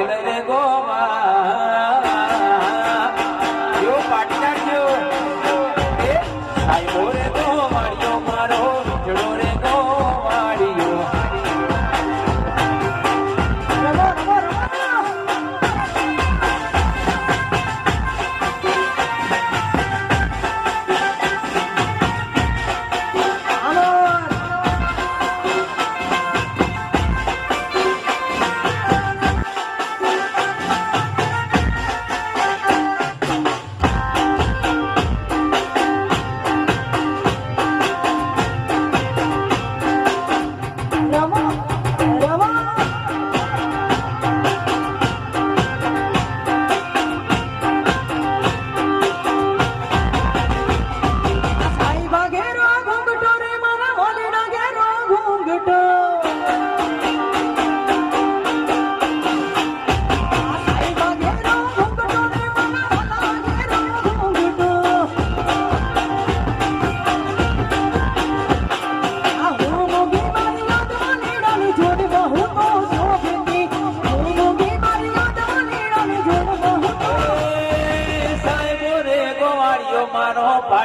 પટેલ રે ગોવા. જો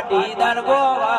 পাটিদার গোয়া